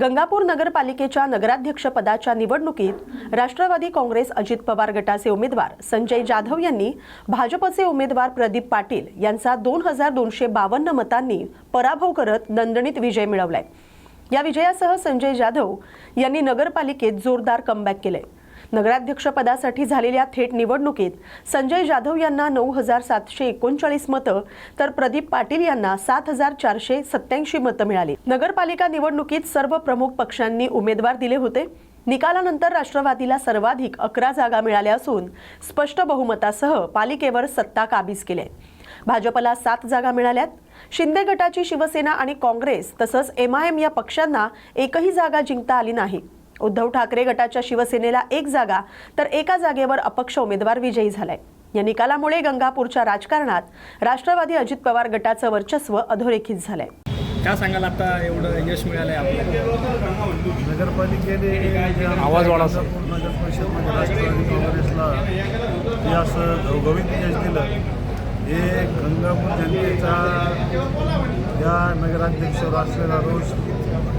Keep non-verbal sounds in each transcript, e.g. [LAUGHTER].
गंगापूर नगरपालिकेच्या नगराध्यक्षपदाच्या निवडणुकीत राष्ट्रवादी काँग्रेस अजित पवार गटाचे उमेदवार संजय जाधव यांनी भाजपचे उमेदवार प्रदीप पाटील यांचा दोन हजार दोनशे बावन्न मतांनी पराभव करत दणदणीत विजय मिळवलाय. या विजयासह संजय जाधव यांनी नगरपालिकेत जोरदार कमबॅक केले नगराध्यक्षपदासाठी झालेल्या थेट निवडणुकीत संजय जाधव यांना नऊ हजार सातशे एकोणचाळीस मतं तर प्रदीप पाटील यांना सात हजार चारशे सत्याऐंशी मतं मिळाली. नगरपालिका निवडणुकीत सर्व प्रमुख पक्षांनी उमेदवार दिले होते. निकालानंतर राष्ट्रवादीला सर्वाधिक अकरा जागा मिळाल्या असून स्पष्ट बहुमतासह पालिकेवर सत्ता काबीज केली आहे. भाजपला सात जागा मिळाल्यात. शिंदे गटाची शिवसेना आणि काँग्रेस तसंच एमआयएम या पक्षांना एकही जागा जिंकता आली नाही. उद्धव ठाकरे गटाच्या शिवसेनेला एक जागा तर एका जागेवर अपक्ष उमेदवार विजयी झालाय. या निकालामुळे गंगापूरच्या राजकारणात राष्ट्रवादी अजित पवार गटाचं वर्चस्व अधोरेखित झालंय. काय सांगाल आता एवढं यश मिळालंय आपल्याला? नगरपालिकेने आवाज. गंगापूर नगर परिषदमध्ये राष्ट्रवादी काँग्रेसला असं घवघवीत यश दिलं. हे गंगापूर जनतेचा या नगराध्यक्षावर असलेला रोष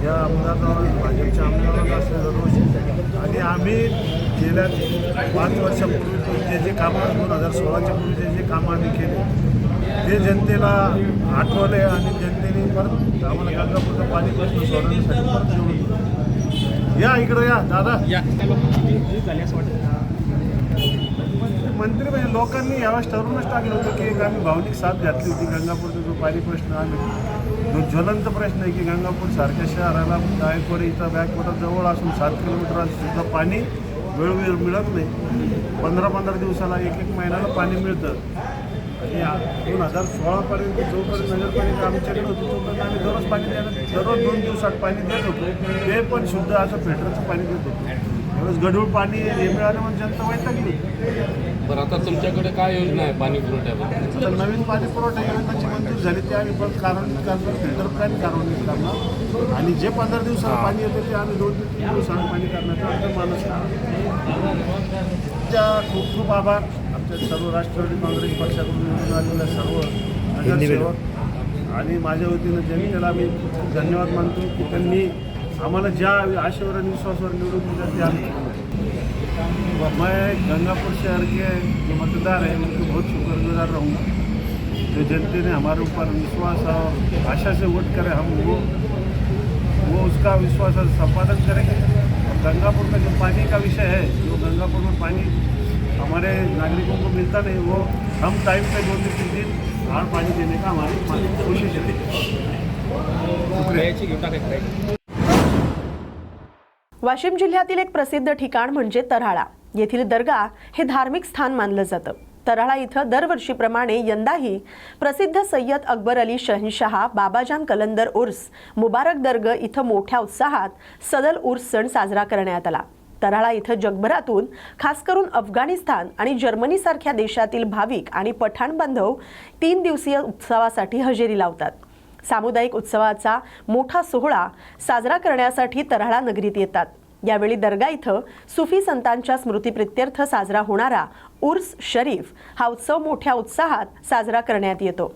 या आमदारावर भाजपच्या आमदारावर असलेला रोष. आणि आम्ही गेल्या पाच वर्षापूर्वी जे जे कामं दोन हजार सोळाच्या पूर्वी जे जे कामं आम्ही केले ते जनतेला आठवले आणि जनतेने परत आम्हाला गंगापूरचं पाणी प्रश्न सोडवण्यासाठी परत निवडून या इकडं या दादा. या. झाल्यास वाटत मंत्री म्हणजे लोकांनी यावेळेस ठरवूनच टाकलं होतं की एक आम्ही भावनिक साथ घातली होती. गंगापूरचा जो पाणी प्रश्न आम्ही जो ज्वलंत प्रश्न आहे की गंगापूर सारख्या शहराला गायकवाडी इथं बॅकवॉटर जवळ असून सात किलोमीटर सुद्धा पाणी वेळोवेळ मिळत नाही. पंधरा पंधरा दिवसाला एक एक महिन्याला पाणी मिळतं. आणि दोन हजार सोळापर्यंत जोपर्यंत नगरपालिका आमच्याकडे होती तोपर्यंत आम्ही दररोज पाणी द्यायला दररोज दोन दिवसात पाणी देत होतो. ते पण शुद्ध असं फिल्टरचं पाणी देत होतो. त्यावेळेस गढूळ पाणी हे मिळालं म्हणजे जनता वैतागली. बरं आता तुमच्याकडे काय योजना आहे पाणी पुरवठ्याबद्दल तर नवीन पाणी पुरवठा योजनाची मंजूर झाली ते आम्ही परत कार्यान्वित करणार फिल्टर प्लॅन कार्यान्वित करणार आणि जे पंधरा दिवसाला पाणी येतं ते आम्ही दोन ते तीन दिवसांनी पाणी करण्याचा आमचा मानस. त्या खूप खूप आभार. आमच्या सर्व राष्ट्रवादी काँग्रेस पक्षाकडून निवडून आलेल्या सर्व नगरसेवक आणि माझ्या वतीनं जनतेला मी खूप धन्यवाद मानतो. की त्यांनी आम्हाला ज्या आशेवर आणि विश्वासावर निवडून दिलं ते आम्ही मैं गंगापुर शहर के जो मतदार हैं उनको म्हणजे बहुत शुक्रगुजार रहूँगा जो जनता ने हमारे ऊपर विश्वास और आशा से वोट करे हम वो वो उसका विश्वास संपादन करेंगे. और गंगापुर का जो पानी का विषय है जो गंगापुर में पानी हमारे नागरिकों को मिलता नहीं वो हम टाइम पे दो से तीन दिन और पानी देने का हमारी कोशिश रहेगी याची वाशिम जिल्ह्यातील एक प्रसिद्ध ठिकाण म्हणजे तराळा येथील दर्गा हे धार्मिक स्थान मानलं जातं. तराळा इथं दरवर्षीप्रमाणे यंदाही प्रसिद्ध सय्यद अकबर अली शहनशहा बाबाजान कलंदर उर्स मुबारक दर्ग इथं मोठ्या उत्साहात सदल उर्स सण साजरा करण्यात आला. तराळा इथं जगभरातून खास करून अफगाणिस्तान आणि जर्मनीसारख्या देशातील भाविक आणि पठाण बांधव तीन दिवसीय उत्सवासाठी हजेरी लावतात. सामुदायिक उत्सवाचा मोठा सोहळा साजरा करण्यासाठी तऱ्हाळा नगरीत येतात. यावेळी दर्गा इथं सुफी संतांच्या स्मृतीप्रित्यर्थ साजरा होणारा उर्स शरीफ हा उत्सव मोठ्या उत्साहात साजरा करण्यात येतो.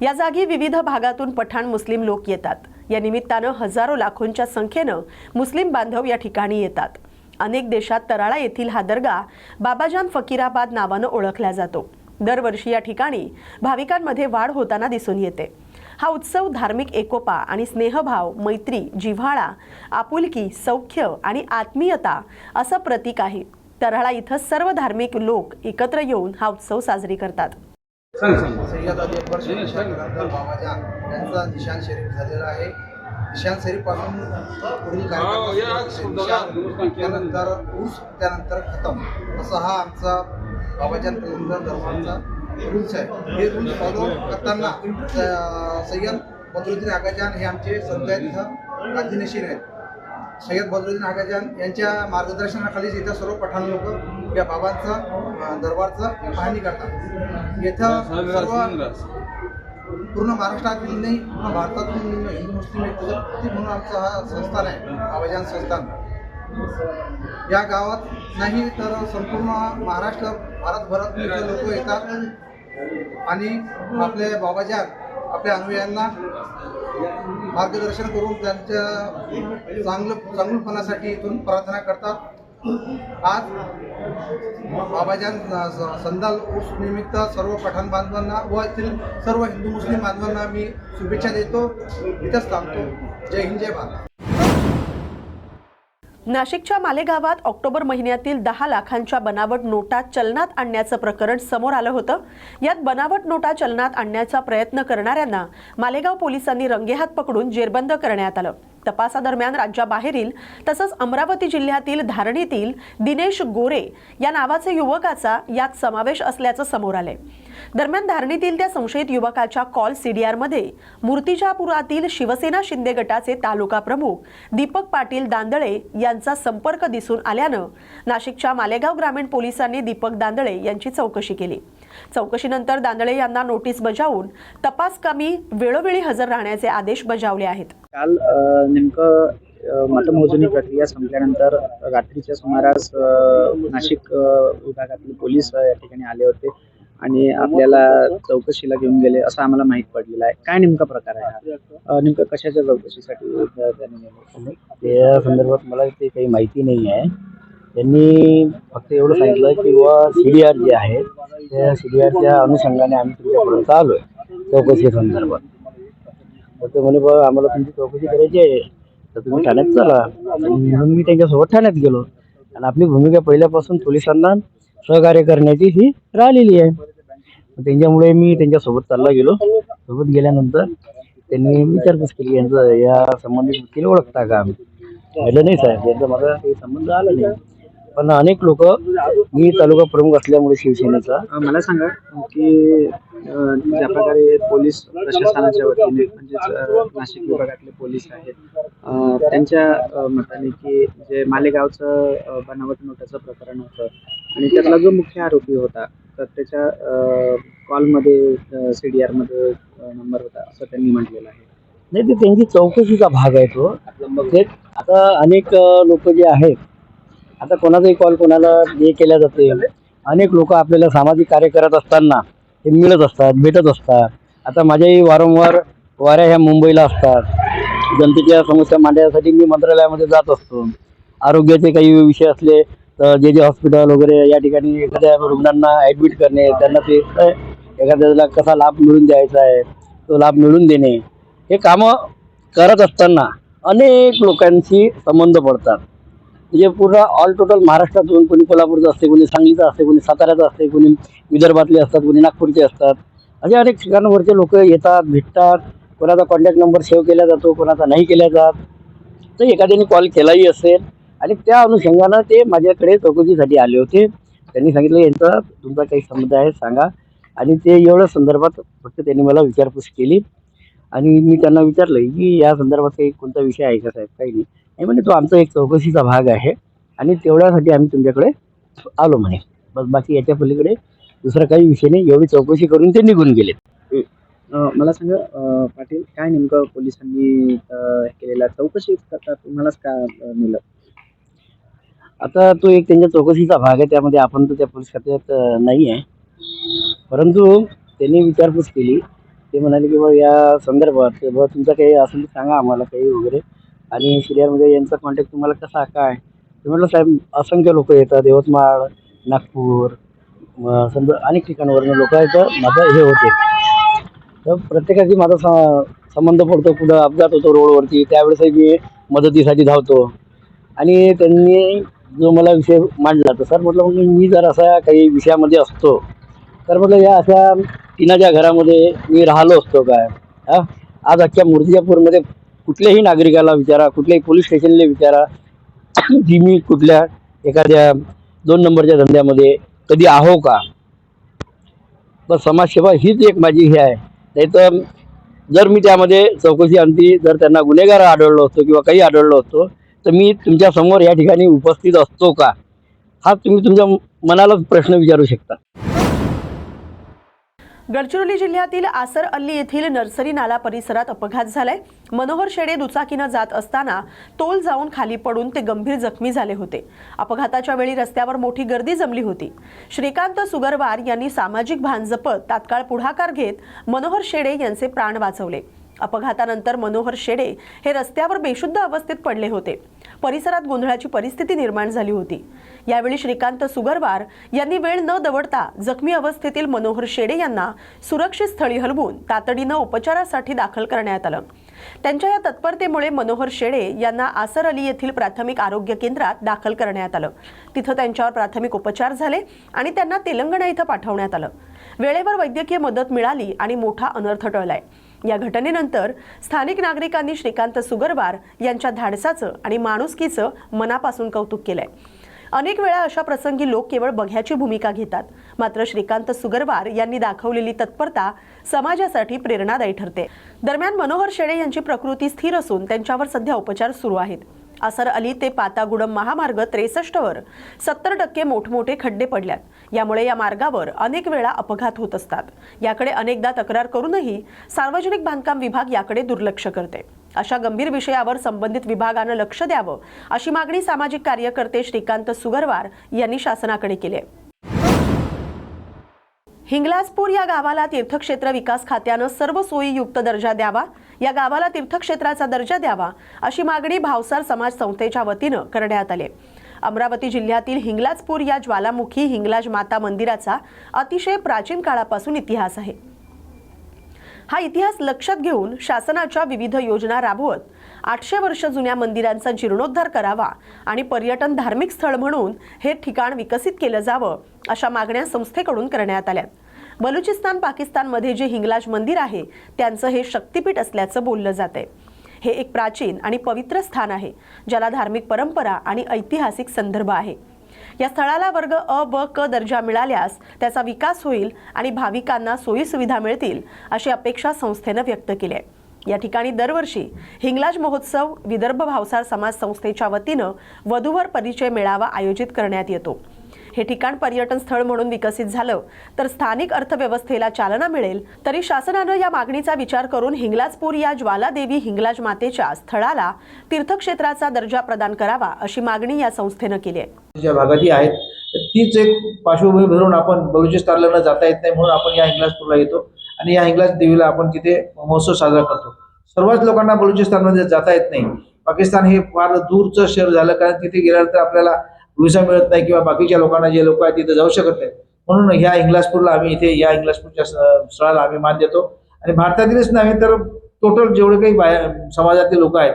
या जागी विविध भागातून पठाण मुस्लिम लोक येतात. या निमित्तानं हजारो लाखोंच्या संख्येनं मुस्लिम बांधव या ठिकाणी येतात. अनेक देशात तराळा येथील हा दर्गा बाबाजान फकीराबाद नावानं ओळखला जातो. दरवर्षी या ठिकाणी भाविकांमध्ये वाढ होताना दिसून येते. हा उत्सव धार्मिक एकोपा आणि स्नेहभाव मैत्री जिव्हाळा आपुलकी सौख्य आणि आत्मीयता असं प्रतीक आहे. तऱ्हाळा इथं सर्व धार्मिक लोक एकत्र येऊन हा उत्सव साजरी करतात. सय्यद निशान शरीफ झालेला आहे. निशान पुढील कार्यक्रम त्यानंतर ऊस त्यानंतर खतम. असा हा आमचा बाबाजान कलंदर धर्माचा रूल्स आहे हे रूल्स फॉलो करताना सय्यद बदरुद्दीन आगाजान हे आमचे संत आहेत इथं आहेत. सय्यद बदरुद्दीन आगाजान यांच्या मार्गदर्शनाखालीच इथं सर्व पठाण लोक या बाबांचा दरबारचं पाहणी करतात. इथं सर्व पूर्ण महाराष्ट्रातील नाही पूर्ण भारतातून हिंदू मुस्लिम म्हणून आमचं हा संस्थान आहे बाबाजान संस्थान. या गावात नाही तर संपूर्ण महाराष्ट्र भारतभरात लोक येतात. आणि आपले बाबाजान आपल्या अनुयायांना मार्गदर्शन करून त्यांच्या चांगलं चांगलपणासाठी इथून प्रार्थना करतात. आज बाबाजान स- संदाल उर्स निमित्त सर्व पठाण बांधवांना व येथील सर्व हिंदू मुस्लिम बांधवांना मी शुभेच्छा देतो. इथंच थांबतो. जय हिंद जय भारत. नाशिकच्या मालेगावात ऑक्टोबर महिन्यातील दहा लाखांच्या बनावट नोटा चलनात आणण्याचं प्रकरण समोर आलं होतं. यात बनावट नोटा चलनात आणण्याचा प्रयत्न करणाऱ्यांना मालेगाव पोलिसांनी रंगेहात पकडून जेरबंद करण्यात आलं. तपासादरम्यान राज्याबाहेरील तसंच अमरावती जिल्ह्यातील धारणीतील दिनेश गोरे या नावाचे युवकाचा यात समावेश असल्याचं समोर आलंय. दरम्यान धारणीतील त्या संशयित युवकाच्या कॉल सीडीआरमध्ये मूर्तिजापुरातील शिवसेना शिंदे गटाचे तालुका प्रमुख दीपक पाटील दांदळे यांचा संपर्क दिसून आल्यानं नाशिकच्या मालेगाव ग्रामीण पोलिसांनी दीपक दांदळे यांची चौकशी केली. चौकशीनंतर दांदळे यांना नोटीस बजावून तपासकामी वेळोवेळी हजर राहण्याचे आदेश बजावले आहेत. काल नेमकं मतमोजणी प्रक्रिया संपल्यानंतर रात्रीच्या सुमारास नाशिक विभागातील पोलीस या ठिकाणी आले होते आणि आपल्याला चौकशीला घेऊन गेले असं आम्हाला माहीत पडलेलं आहे. काय नेमका प्रकार आहे हा? नेमकं कशाच्या चौकशीसाठी? त्या संदर्भात मला ते काही माहिती नाही आहे. त्यांनी फक्त एवढं सांगितलं की व सी डी आर जे आहे त्या सी डी आरच्या अनुषंगाने आम्ही तुमच्यापर्यंत आलो आहे चौकशी संदर्भात. तर ते म्हणे बा आम्हाला तुमची चौकशी करायची आहे. तर तुम्ही ठाण्यात चला. म्हणून मी त्यांच्यासोबत ठाण्यात गेलो. आणि आपली भूमिका पहिल्यापासून पोलिसांना सहकार्य करण्याची ही राहिलेली आहे. त्यांच्यामुळे मी त्यांच्यासोबत चालला गेलो. सोबत गेल्यानंतर त्यांनी विचारपूस केली यांचं या संबंधित व्यक्तीला ओळखता का आम्ही? म्हटलं नाही साहेब. यांचा माझा काही संबंध आला नाही. पण अनेक लोक मी तालुका प्रमुख असल्यामुळे शिवसेनेचा. मला सांगा की ज्या प्रकारे पोलीस प्रशासनाच्या वतीने म्हणजेच नाशिक विभागातले पोलीस आहेत त्यांच्या मताने की जे मालेगावचं बनावट नोटाचं प्रकरण होतं आणि त्यातला जो मुख्य आरोपी होता तर त्याच्या कॉलमध्ये सी डी आरमध्ये नंबर होता असं त्यांनी म्हटलेलं आहे. नाही ते त्यांची चौकशीचा भाग आहे तो. ते आता अनेक लोक जे आहेत आता कोणाचाही कॉल कोणाला हे केल्या जाते. अनेक लोक आपल्याला सामाजिक कार्य करत असताना ते मिळत असतात भेटत असतात. आता माझ्याही वारंवार वाऱ्या ह्या मुंबईला असतात. जनतेच्या समस्या मांडण्यासाठी मी मंत्रालयामध्ये जात असतो. आरोग्याचे काही विषय असले तर जे जे हॉस्पिटल वगैरे या ठिकाणी एखाद्या रुग्णांना ॲडमिट करणे त्यांना ते एखाद्याला कसा लाभ मिळवून द्यायचा आहे तो लाभ मिळवून देणे हे कामं करत असताना अनेक लोकांशी संबंध पडतात. म्हणजे पूर्ण ऑल टोटल महाराष्ट्रातून कोणी कोल्हापूरचं असते कोणी सांगलीचं असते कोणी साताऱ्याचं असते कोणी विदर्भातले असतात कोणी नागपूरचे असतात. असे अनेक ठिकाणावरचे लोक येतात भेटतात. कोणाचा कॉन्टॅक्ट नंबर सेव्ह केला जातो कोणाचा नाही केला जात. तर एखाद्याने कॉल केलाही असेल. आणि त्या अनुषंगानं ते माझ्याकडे चौकशीसाठी आले होते. त्यांनी सांगितलं यांचा तुमचा काही संबंध आहे सांगा. आणि ते एवढ्या संदर्भात फक्त त्यांनी मला विचारपूस केली. आणि मी त्यांना विचारलं की या संदर्भात काही कोणता विषय आहे का साहेब? काही नाही. नाही म्हणे तो आमचा एक चौकशीचा भाग आहे आणि तेवढ्यासाठी आम्ही तुमच्याकडे आलो म्हणे. बस बाकी याच्या पलीकडे दुसरा काही विषय नाही. एवढी चौकशी करून ते निघून गेले मला सांगा पाटील काय नेमकं पोलिसांनी केलेला चौकशी करता तुम्हालाच का नेलं आता तो एक त्यांच्या चौकशीचा भाग आहे. त्यामध्ये आपण तर त्या पोलीस खात्यात नाही आहे परंतु त्यांनी विचारपूस केली. ते म्हणाले की बा या संदर्भात बा तुमचं काही असेल तर सांगा आम्हाला काही वगैरे. आणि सिरियामध्ये यांचा कॉन्टॅक्ट तुम्हाला कसा काय ते म्हटलं साहेब असंख्य लोक येतात. यवतमाळ नागपूर समजा अनेक ठिकाणावरून लोक येतात माझं हे होते. तर प्रत्येकाची माझा स- संबंध पडतो. कुठं अपघात होतो रोडवरती त्यावेळेसही मी मदतीसाठी धावतो. आणि त्यांनी जो मला विषय मांडला तर सर म्हटलं मग मी जर असा काही विषयामध्ये असतो तर म्हटलं या अशा टिनाच्या घरामध्ये मी राहिलो असतो काय? हा? आज अख्ख्या मूर्तिजापूरमध्ये कुठल्याही नागरिकाला विचारा कुठल्याही पोलीस स्टेशनला विचारा की मी कुठल्या एखाद्या दोन नंबरच्या धंद्यामध्ये कधी आहो का? तर समाजसेवा हीच एक माझी हे आहे. नाही तर जर मी त्यामध्ये चौकशी आणती जर त्यांना गुन्हेगार आढळलो असतो किंवा काही आढळलो असतो तर मी तुमच्यासमोर या ठिकाणी उपस्थित असतो का? हा तुम्ही तुमच्या मनालाच प्रश्न विचारू शकता. गडचिरोली जिल्ह्यातील आसर अल्ली येथील नर्सरी नाला परिसरात अपघात झालाय. मनोहर शेडे दुचाकीनं जात असताना तोल जाऊन खाली पडून ते गंभीर जखमी झाले होते. अपघाताच्या वेळी रस्त्यावर मोठी गर्दी जमली होती. श्रीकांत सुगरवार यांनी सामाजिक भान जपत तात्काळ पुढाकार घेत मनोहर शेडे यांचे प्राण वाचवले. अपघातानंतर मनोहर शेडे हे रस्त्यावर बेशुद्ध अवस्थेत पडले होते. परिसरात गोंधळाची परिस्थिती निर्माण झाली होती. यावेळी श्रीकांत सुगरवार यांनी वेळ न दवडता जखमी अवस्थेतील मनोहर शेडे यांना सुरक्षित स्थळी हलवून तातडीनं उपचारासाठी दाखल करण्यात आलं. त्यांच्या या तत्परतेमुळे मनोहर शेडे यांना आसर अली येथील प्राथमिक आरोग्य केंद्रात दाखल करण्यात आलं. तिथं त्यांच्यावर प्राथमिक उपचार झाले आणि त्यांना तेलंगणा इथं पाठवण्यात आलं. वेळेवर वैद्यकीय मदत मिळाली आणि मोठा अनर्थ टळलाय. या घटनेनंतर स्थानिक नागरिकांनी श्रीकांत सुगरवार यांच्या धाडसाचं आणि माणुसकीचं मनापासून कौतुक केलंय. अनेक वेळा अशा प्रसंगी लोक केवळ बघ्याची भूमिका घेतात. मात्र श्रीकांत सुगरवार यांनी दाखवलेली तत्परता समाजासाठी प्रेरणादायी ठरते. दरम्यान मनोहर शेळे यांची प्रकृती स्थिर असून त्यांच्यावर सध्या उपचार सुरू आहेत. असर अली ते पातागुडम महामार्ग त्रेसष्टवर सत्तर टक्के मोठमोठे खड्डे पडल्यात. यामुळे या मार्गावर अनेक वेळा अपघात होत असतात. याकडे अनेकदा तक्रार करूनही सार्वजनिक बांधकाम विभाग याकडे दुर्लक्ष करते. अशा गंभीर विषयावर संबंधित विभागानं लक्ष द्यावं अशी मागणी सामाजिक कार्यकर्ते श्रीकांत सुगरवार यांनी शासनाकडे केली आहे. हिंगलाजपूर या गावाला तीर्थक्षेत्र विकास खात्यानं सर्व सोयीयुक्त दर्जा द्यावा या गावाला तीर्थक्षेत्राचा दर्जा द्यावा अशी मागणी भावसार समाज संस्थेच्या वतीनं करण्यात आली. अमरावती जिल्ह्यातील हिंगलाजपूर या ज्वालामुखी हिंगलाज माता मंदिराचा अतिशय प्राचीन काळापासून इतिहास आहे. हा इतिहास लक्षात घेऊन शासनाच्या विविध योजना राबवत आठशे वर्ष जुन्या मंदिरांचा जीर्णोद्धार करावा आणि पर्यटन धार्मिक स्थळ म्हणून हे ठिकाण विकसित केलं जावं अशा मागण्या संस्थेकडून करण्यात आल्यात बलुचिस्तान पाकिस्तानमध्ये जे हिंगलाज मंदिर आहे त्यांचं हे शक्तिपीठ असल्याचं बोललं जातंय. हे एक प्राचीन आणि पवित्र स्थान आहे ज्याला धार्मिक परंपरा आणि ऐतिहासिक संदर्भ आहे. या स्थळाला वर्ग अ ब क दर्जा मिळाल्यास त्याचा विकास होईल आणि भाविकांना सोयीसुविधा मिळतील अशी अपेक्षा संस्थेनं व्यक्त केली आहे. या ठिकाणी दरवर्षी हिंगलाज महोत्सव विदर्भ भावसार समाज संस्थेच्या वतीनं वधूवर परिचय मेळावा आयोजित करण्यात येतो. हे ठिकाण पर्यटन स्थळ म्हणून विकसित झालं. तर स्थानिक अर्थव्यवस्थेला चालना मिळेल तरी शासनानं या मागणीचा विचार करून हिंगलाजपूर या ज्वालादेवी हिंगलाज मातेच्या स्थळाला तीर्थक्षेत्राचा दर्जा प्रदान करावा अशी मागणी या संस्थेनं केली आहे. ज्या भागात आहेत तर तीच एक पार्श्वभूमी धरून आपण बलुचिस्तानला न जाता येत नाही म्हणून आपण या हिंगलाजपूरला येतो आणि या हिंगलाज देवीला आपण तिथे महोत्सव साजरा करतो. सर्वच लोकांना बलुचिस्तानमध्ये जाता येत नाही. पाकिस्तान हे फार दूरचं शहर झालं कारण तिथे गेल्यानंतर आपल्याला व्हिसा मिळत नाही किंवा बाकीच्या लोकांना जे लोक आहेत तिथे जाऊ शकत नाहीत. म्हणून ह्या इंग्लासपूरला आम्ही इथे या इंग्लासपूरच्या स्थळाला आम्ही मान देतो. आणि भारतातीलच नाही तर टोटल जेवढे काही बाहेर समाजातील लोक आहेत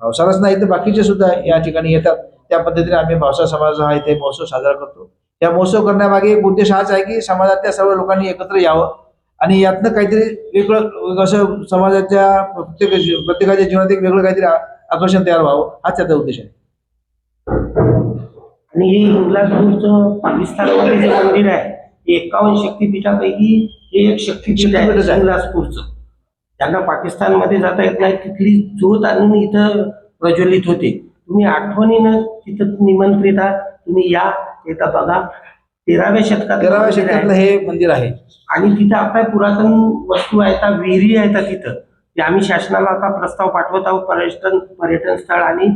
भावसारच नाही तर बाकीचे सुद्धा या ठिकाणी येतात. त्या पद्धतीने आम्ही भावसा समाज हा इथे महोत्सव साजरा करतो. या महोत्सव करण्यामागे एक उद्देश हाच आहे की समाजातल्या सर्व लोकांनी एकत्र यावं. आणि यातनं काहीतरी वेगळं असं समाजाच्या प्रत्येक प्रत्येकाच्या जीवनात एक वेगळं काहीतरी आकर्षण तयार व्हावं. हाच त्याचा उद्देश आहे. आणि हे हिंगलाजपूरचं पाकिस्तानमध्ये जे मंदिर आहे हे एकावन्न शक्तिपीठापैकी हे एक शक्तिपीठ आहे. हिंगलाजपूरचं त्यांना पाकिस्तानमध्ये जाता येत नाही तिथली ज्योत आणून इथं प्रज्वलित होते. तुम्ही आठवणीनं तिथं निमंत्रित आहात तुम्ही या एकदा बघा. तेराव्या शतकात तेराव्या शतकातलं हे मंदिर आहे. आणि तिथं आपल्या पुरातन वस्तू आहेत विहिरी आहेत तिथं. ते आम्ही शासनाला आता प्रस्ताव पाठवत आहोत पर्यटन पर्यटन स्थळ आणि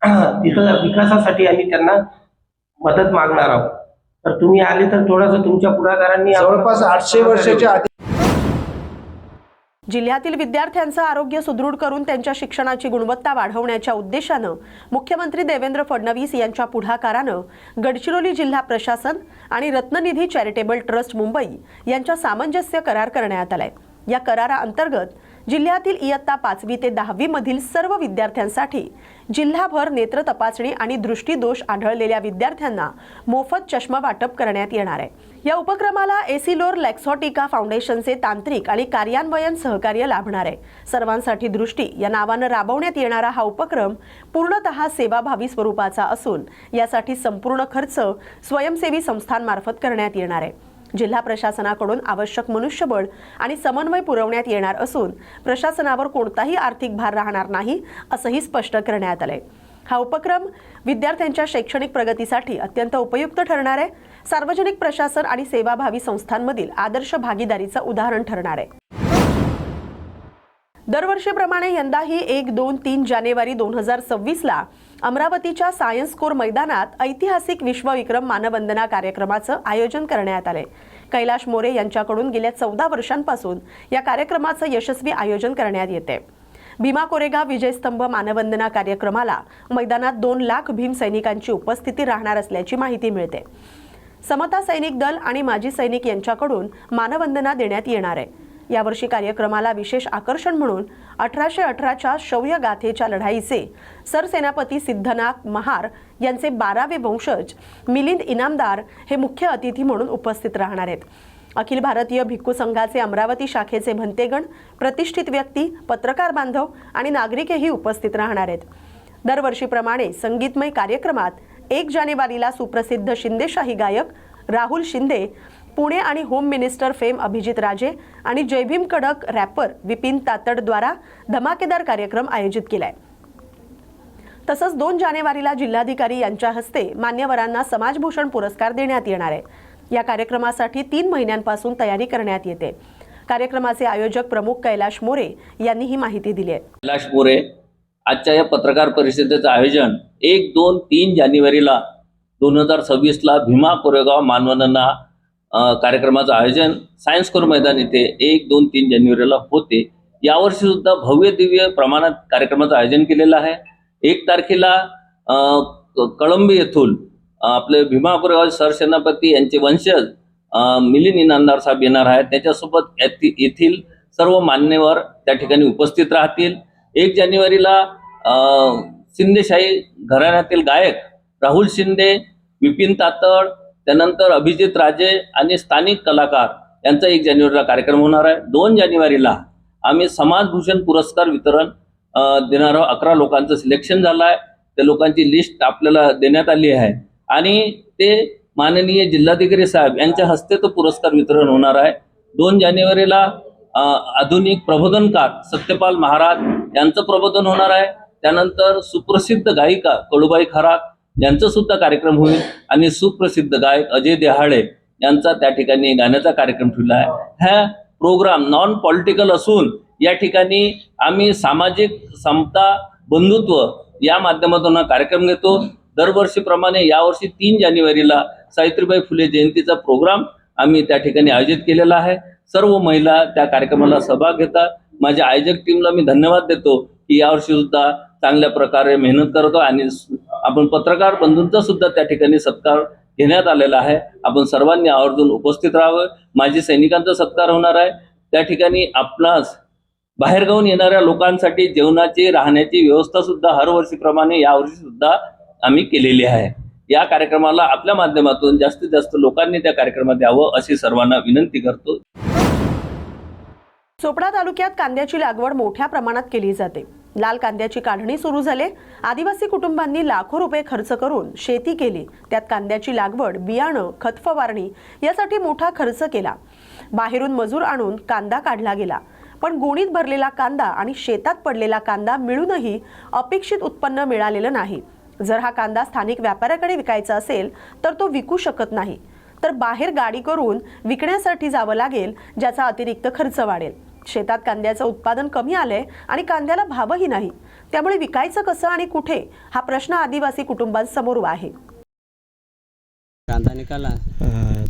[CLEARS THROAT] तिथं विकासासाठी आम्ही त्यांना मदत मागणार आहोत. तर तुम्ही आले तर थोडंसं तुमच्या पुढाकारांनी जवळपास आठशे वर्षाच्या आधी जिल्ह्यातील विद्यार्थ्यांचं आरोग्य सुदृढ करून त्यांच्या शिक्षणाची गुणवत्ता वाढवण्याच्या उद्देशानं मुख्यमंत्री देवेंद्र फडणवीस यांच्या पुढाकारानं गडचिरोली जिल्हा प्रशासन आणि रत्ननिधी चॅरिटेबल ट्रस्ट मुंबई यांच्या सामंजस्य करार करण्यात आलाय. या कराराअंतर्गत जिल्ह्यातील इयत्ता पाचवी ते दहावी मधील सर्व विद्यार्थ्यांसाठी जिल्हाभर नेत्र तपासणी आणि दृष्टीदोष आढळलेल्या विद्यार्थ्यांना मोफत चष्मा वाटप करण्यात येणार आहे. या उपक्रमाला एसिलोर लॅक्सॉटिका फाउंडेशनचे तांत्रिक आणि कार्यान्वयन सहकार्य लाभणार आहे. सर्वांसाठी दृष्टी या नावानं राबवण्यात येणारा हा उपक्रम पूर्णतः सेवाभावी स्वरूपाचा असून यासाठी संपूर्ण खर्च स्वयंसेवी संस्थांमार्फत करण्यात येणार आहे. जिल्हा प्रशासनाकडून आवश्यक मनुष्यबळ आणि समन्वय पुरवण्यात येणार असून प्रशासनावर कोणताही आर्थिक भार राहणार नाही असंही स्पष्ट करण्यात आलंय. हा उपक्रम विद्यार्थ्यांच्या शैक्षणिक प्रगतीसाठी अत्यंत उपयुक्त ठरणार आहे. सार्वजनिक प्रशासन आणि सेवाभावी संस्थांमधील आदर्श भागीदारीचं उदाहरण ठरणार आहे. दरवर्षीप्रमाणे यंदाही एक दोन तीन जानेवारी दोन हजार सव्वीसला अमरावतीच्या सायन्स कोर मैदानात ऐतिहासिक विश्वविक्रम मानवंदना कार्यक्रमाचं आयोजन करण्यात आले. कैलाश मोरे यांच्याकडून गेल्या चौदा वर्षांपासून या कार्यक्रमाचं यशस्वी आयोजन करण्यात येते. भीमा कोरेगाव विजयस्तंभ मानवंदना कार्यक्रमाला मैदानात दोन लाख भीम सैनिकांची उपस्थिती राहणार असल्याची माहिती मिळते. समता सैनिक दल आणि माजी सैनिक यांच्याकडून मानवंदना देण्यात येणार आहे. यावर्षी कार्यक्रमाला विशेष आकर्षण म्हणून अठराशे अठराच्या शौर्य गाथेच्या लढाईचे सरसेनापती सिद्धनाथ महार यांचे बारावे वंशज मिलिंद इनामदार हे मुख्य अतिथी म्हणून उपस्थित राहणार आहेत. अखिल भारतीय भिक्खू संघाचे अमरावती शाखेचे भंतेगण प्रतिष्ठित व्यक्ती पत्रकार बांधव आणि नागरिकही उपस्थित राहणार आहेत. दरवर्षीप्रमाणे संगीतमय कार्यक्रमात एक जानेवारीला सुप्रसिद्ध शिंदेशाही गायक राहुल शिंदे पुणे आणि होम मिनिस्टर फेम अभिजित राजे आणि जयभीम कडक रॅपर विपिन तातडद्वारा धमाकेदार कार्यक्रम आयोजित केलाय. तसंच दोन जानेवारीला जिल्हाधिकारी यांच्या हस्ते मान्यवरांना समाजभूषण पुरस्कार देण्यात येणार आहे. या कार्यक्रमासाठी तीन महिन्यांपासून तयारी करण्यात येते. कार्यक्रमाचे आयोजक प्रमुख कैलाश मोरे यांनी ही माहिती दिली आहे. कैलाश मोरे आजच्या या पत्रकार परिषदेचं आयोजन एक दोन तीन जानेवारीला दोन हजार सव्वीसला भीमा कोरेगाव मानवंदना कार्यक्रमाचं आयोजन सायन्स कोर मैदान येथे एक दोन तीन जानेवारीला होते. यावर्षी सुद्धा भव्य दिव्य प्रमाणात कार्यक्रमाचं आयोजन केलेलं आहे. एक तारखेला क- कळंबी येथून आपले भीमापुरगाव सरसेनापती यांचे वंशज अ, मिलिंद इनामदार साहेब येणार आहेत. त्याच्यासोबत येथी- येथील सर्व मान्यवर त्या ठिकाणी उपस्थित राहतील. एक जानेवारीला शिंदेशाही घराण्यातील गायक राहुल शिंदे विपिन तातड त्यानंतर अभिजित राजे आणि स्थानिक कलाकार यांचा एक जानेवारीला कार्यक्रम होणार आहे. दोन जानेवारीला आम्ही समाजभूषण पुरस्कार वितरण देणार आहोत. अकरा लोकांचं सिलेक्शन झालं आहे. त्या लोकांची लिस्ट आपल्याला देण्यात आली आहे. आणि ते माननीय जिल्हाधिकारी साहेब यांच्या हस्ते तो पुरस्कार वितरण होणार आहे. दोन जानेवारीला आधुनिक प्रबोधनकार सत्यपाल महाराज यांचं प्रबोधन होणार आहे. त्यानंतर सुप्रसिद्ध गायिका कडूबाई खरात यांचं सुद्धा कार्यक्रम होईल. आणि सुप्रसिद्ध गायक अजय देहाळे यांचा त्या ठिकाणी गाण्याचा कार्यक्रम ठेवला आहे. हा प्रोग्राम नॉन पॉलिटिकल असून या ठिकाणी आम्ही सामाजिक समता बंधुत्व या माध्यमातून हा कार्यक्रम घेतो. दरवर्षीप्रमाणे यावर्षी तीन जानेवारीला सावित्रीबाई फुले जयंतीचा प्रोग्राम आम्ही त्या ठिकाणी आयोजित केलेला आहे. सर्व महिला त्या कार्यक्रमाला सहभाग घेतात. माझ्या आयोजक टीमला मी धन्यवाद देतो की यावर्षी सुद्धा चांगल्या प्रकारे मेहनत करतो आणि आपण पत्रकार बंधूंचा सुद्धा त्या ठिकाणी सत्कार घेण्यात आलेला आहे. आपण सर्वांनी आवर्जून उपस्थित राहावं. माजी सैनिकांचा सत्कार होणार आहे. त्या ठिकाणी आपणास बाहेरगावून येणाऱ्या लोकांसाठी जेवणाची राहण्याची व्यवस्था सुद्धा हरवर्षीप्रमाणे यावर्षी सुद्धा आम्ही केलेली आहे. या कार्यक्रमाला आपल्या माध्यमातून जास्तीत जास्त लोकांनी त्या कार्यक्रमात यावं अशी सर्वांना विनंती करतो. चोपडा तालुक्यात कांद्याची लागवड मोठ्या प्रमाणात केली जाते. लाल कांद्याची काढणी सुरू झाले. आदिवासी कुटुंबांनी लाखो रुपये खर्च करून शेती केली. त्यात कांद्याची लागवड बियाणं खत फवारणी यासाठी मोठा खर्च केला. बाहेरून मजूर आणून कांदा काढला गेला. पण गुणीत भरलेला कांदा आणि शेतात पडलेला कांदा मिळूनही अपेक्षित उत्पन्न मिळालेलं नाही. जर हा कांदा स्थानिक व्यापाऱ्याकडे विकायचा असेल तर तो विकू शकत नाही. तर बाहेर गाडी करून विकण्यासाठी जावं लागेल ज्याचा अतिरिक्त खर्च वाढेल. शेतात कांद्याचं उत्पादन कमी आलंय आणि कांद्याला भावही नाही. त्यामुळे विकायचं कसं आणि कुठे? हा प्रश्न आदिवासी कुटुंबांसमोर आहे. कांदा निकाला.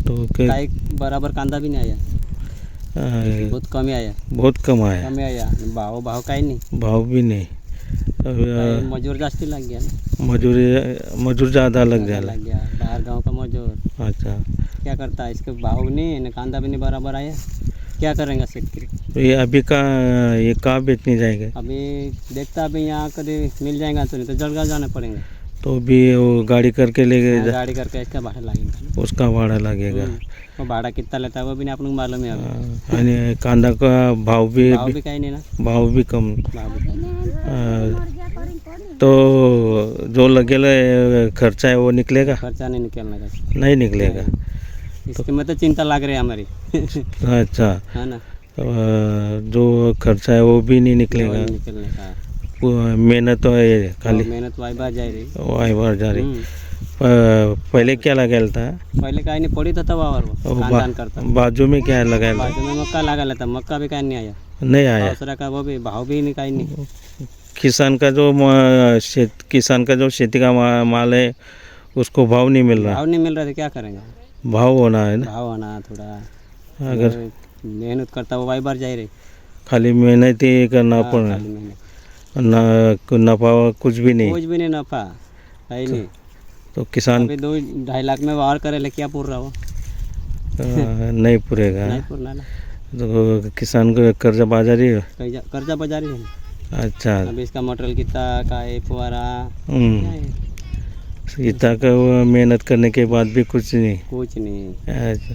तो के- काही बराबर कांदा भी नहीं आया बहुत कमी आया बहुत कम आया कमी आया भाव भाव काही नाही. भाव भी नहीं. मजूर जास्ती लग गया ना. मजूरी मजूर ज़्यादा लग जाला लग गया बाहर गांव का मजूर. अच्छा. क्या करता? है इसके भाव नहीं ना कांदा भी नहीं बराबर आया क्या करेंगे शेतकरी तो ये अभी का ये कहाँ बेचने जाएँगे? अभी देखता अभी यहाँ कभी मिल जाएगा तो नहीं तो जलगांव जाना पड़ेगा। तो भी वो गाड़ी करके ले हाँ, जा गाड़ी करके इसका भाड़ा लगेगा। उसका भाड़ा लगेगा। हम्म, वो भाड़ा कितना लेता है वो भी नहीं अपन को मालूम है आणि कांदा का भाव भी भाव भी कहीं नहीं ना। भाव भी कम। भाव भी कहीं नहीं। तो जो लगेला खर्चा है वो निकलेगा? खर्चा नहीं निकलना का। नहीं निकलेगा। इसकी मतलब चिंता लग रही है हमारी। अच्छा। है ना। अ, जो खर्चा है वो भी नहीं निकलेगा। निकलने का। मेहनत तो है खाली। मेहनत वाई बात जा रही। वाई बार जा रही। हम्म, पहले क्या लगाया था पहले काही नहीं पड़ी था तब वावर वो वो बा- करता। बाजू में क्या लगाया था बाजू में मक्का लगा लेता मक्का भी कहीं नहीं आया। नहीं आया। दूसरा का वो भी भाव भी नहीं कहीं नहीं। किसान का जो किसान का जो खेती का माल है उसको भाव नहीं मिल रहा। भाव नहीं मिल रहा था क्या करेंगे? भाव होना है ना? भाव होना थोड़ा। अगर तो मेहनत करता हुआ बार जाए रे। खाली मेहनत ही करना हाँ, पड़ मेहनत। ना नफा कुछ भी नहीं। कुछ भी नहीं नफा है नहीं। तो किसान अभी दो ढाई लाख में वार करे ले क्या पूर रहा हो अ, नहीं पूरेगा। नहीं पूरना ना। तो किसान को कर्जा बाजारी है। कर्जा कर्जा बाजारी है अच्छा। अभी इसका मटेरियल कितना का है फुहारा। हम्म, क्या है? इतना का मेहनत करने के बाद भी कुछ नहीं। कुछ नहीं। अच्छा।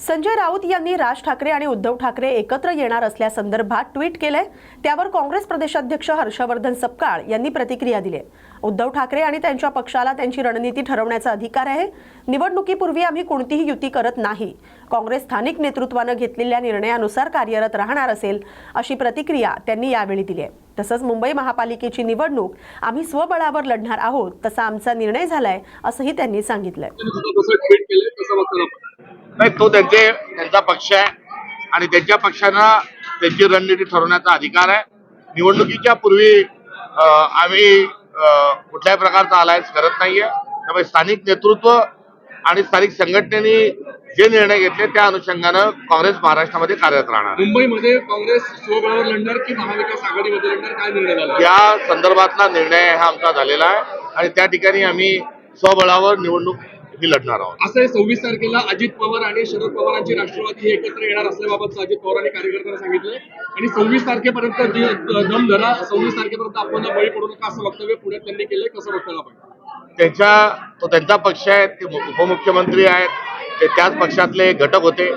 संजय राऊत यांनी राज ठाकरे आणि उद्धव ठाकरे एकत्र येणार असल्यासंदर्भात ट्विट केलंय. त्यावर काँग्रेस प्रदेशाध्यक्ष हर्षवर्धन सपकाळ यांनी प्रतिक्रिया दिली आहे. उद्धव ठाकरे आणि त्यांच्या पक्षाला त्यांची रणनीती ठरवण्याचा अधिकार आहे. निवडणुकीपूर्वी आम्ही कोणतीही युती करत नाही. काँग्रेस स्थानिक नेतृत्वानं घेतलेल्या निर्णयानुसार कार्यरत राहणार असेल अशी प्रतिक्रिया त्यांनी यावेळी दिली आहे तसंच मुंबई महापालिकेची निवडणूक आम्ही स्वबळावर लढणार आहोत तसा आमचा निर्णय झालाय असंही त्यांनी सांगितलंय. नाही तो त्यांचे त्यांचा पक्ष आहे आणि त्यांच्या पक्षानं त्यांची रणनीती ठरवण्याचा अधिकार आहे. निवडणुकीच्या पूर्वी आम्ही कुठल्याही प्रकारचा अलायन्स करत नाहीये. त्यामुळे स्थानिक नेतृत्व आणि स्थानिक संघटनेने जे निर्णय घेतले त्या अनुषंगानं काँग्रेस महाराष्ट्रामध्ये कार्यरत राहणार. मुंबईमध्ये काँग्रेस स्वबळावर लढणार की महाविकास आघाडीमध्ये लढणार? काय निर्णय झाला? या संदर्भातला निर्णय हा आमचा झालेला आहे आणि त्या ठिकाणी आम्ही स्वबळावर निवडणूक ही लढणार आहोत. असं सव्वीस तारखेला अजित पवार आणि शरद पवारांची राष्ट्रवादी हे एकत्र येणार असल्याबाबत अजित पवारांनी कार्यकर्त्यांना सांगितलंय आणि सव्वीस तारखेपर्यंत जी- दम धरा सव्वीस तारखेपर्यंत आपण बळी पडू नका असं वक्तव्य पुण्यात त्यांनी केलंय. कसं बघताय आपण? त्यांच्या तो त्यांचा पक्ष आहे ते उपमुख्यमंत्री आहेत ते त्याच पक्षातले घटक होते.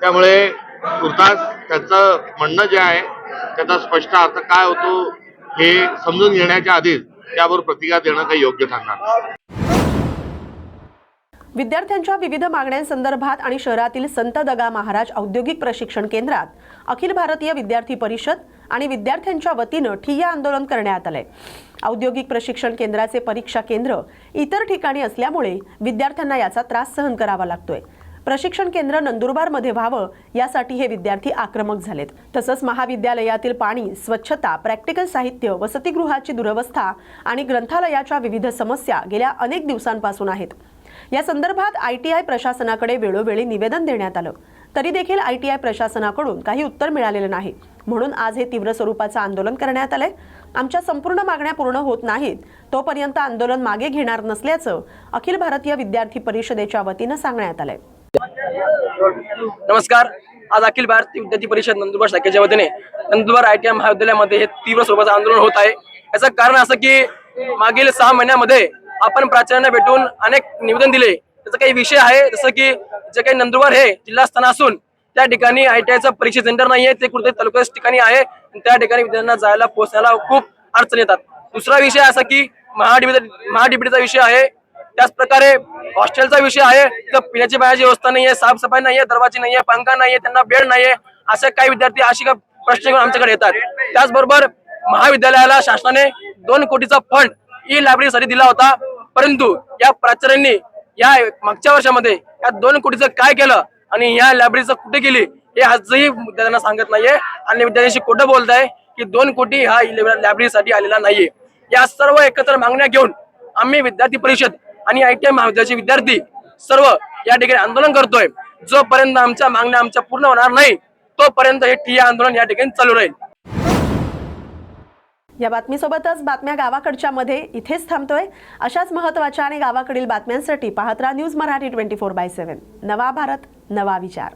त्यामुळे तुर्तास त्यांचं म्हणणं जे आहे त्याचा स्पष्ट अर्थ काय होतो हे समजून घेण्याच्या आधीच त्यावर प्रतिक्रिया देणं काही योग्य ठरणार विद्यार्थ्यांच्या विविध मागण्यांसंदर्भात आणि शहरातील संत दगा महाराज औद्योगिक प्रशिक्षण केंद्रात अखिल भारतीय विद्यार्थी परिषद आणि विद्यार्थ्यांच्या वतीनं ठिय्या आंदोलन करण्यात आलंय. औद्योगिक प्रशिक्षण केंद्राचे परीक्षा केंद्र इतर ठिकाणी असल्यामुळे विद्यार्थ्यांना याचा त्रास सहन करावा लागतोय. प्रशिक्षण केंद्र नंदुरबारमध्ये व्हावं यासाठी हे विद्यार्थी आक्रमक झालेत. तसंच महाविद्यालयातील पाणी स्वच्छता प्रॅक्टिकल साहित्य वसतिगृहाची दुरवस्था आणि ग्रंथालयाच्या विविध समस्या गेल्या अनेक दिवसांपासून आहेत. या संदर्भात आय टी आय प्रशासनाकडे वेळोवेळी निवेदन देण्यात आलं. तरी देखील आय टी आय प्रशासनाकडून काही उत्तर मिळालेलं नाही. म्हणून आज हे तीव्र स्वरूपाचं आंदोलन करण्यात आलंय. आमच्या संपूर्ण मागण्या पूर्ण होत नाहीत. तोपर्यंत आंदोलन मागे घेणार नसल्याचं अखिल भारतीय विद्यार्थी परिषदेच्या वतीनं सांगण्यात आलंय. नमस्कार. आज अखिल भारतीय विद्यार्थी परिषद नंदुरबार शाखेच्या वतीने नंदुरबार आय टी आय महाविद्यालयामध्ये हे तीव्र स्वरूपाचं आंदोलन होत आहे. याचं कारण असं की मागील सहा महिन्यामध्ये आपण प्राचार्यांना भेटून अनेक निवेदन दिले. त्याचा काही विषय आहे जसं की जे काही नंदुरबार हे जिल्हास्थान असून त्या ठिकाणी आय टी आयचं परीक्षा सेंटर नाहीये ते कुठे तालुक्याच्या ठिकाणी आहे. त्या ठिकाणी विद्यार्थ्यांना जायला पोहोचायला खूप अडचण येतात. दुसरा विषय असा की महाडिबी महाडिबीचा विषय आहे. त्याच प्रकारे हॉस्टेलचा विषय आहे. तर पिण्याची पाण्याची व्यवस्था नाहीये साफसफाई नाहीये दरवाजे नाहीये पंखा नाहीये त्यांना बेड नाहीये असे काही विद्यार्थी अशी का प्रश्न घेऊन आमच्याकडे येतात. त्याचबरोबर महाविद्यालयाला शासनाने दोन कोटीचा फंड ई लायब्ररीसाठी दिला होता. परंतु या प्राचार्यांनी या मागच्या वर्षामध्ये या दोन कोटीचं काय केलं आणि या लायब्ररीचं कुठे गेली हे आजही विद्यार्थ्यांना सांगत नाहीये. आणि विद्यार्थ्यांशी खोटं बोलत आहे की दोन कोटी हा लायब्ररीसाठी आलेला नाहीये. या सर्व एकत्र मागण्या घेऊन आम्ही विद्यार्थी परिषद आणि आय टी आय महाविद्यालयाचे विद्यार्थी सर्व या ठिकाणी आंदोलन करतोय. जोपर्यंत आमच्या मागण्या आमच्या पूर्ण होणार नाही तोपर्यंत हे ठिय्या आंदोलन या ठिकाणी चालू राहील. या बातमीसोबतच बातम्या गावाकडच्या मध्ये इथेच थांबतोय. अशाच महत्त्वाच्या आणि गावाकडील बातम्यांसाठी पाहत्रा news Marathi twenty four by seven. नवा भारत नवा विचार.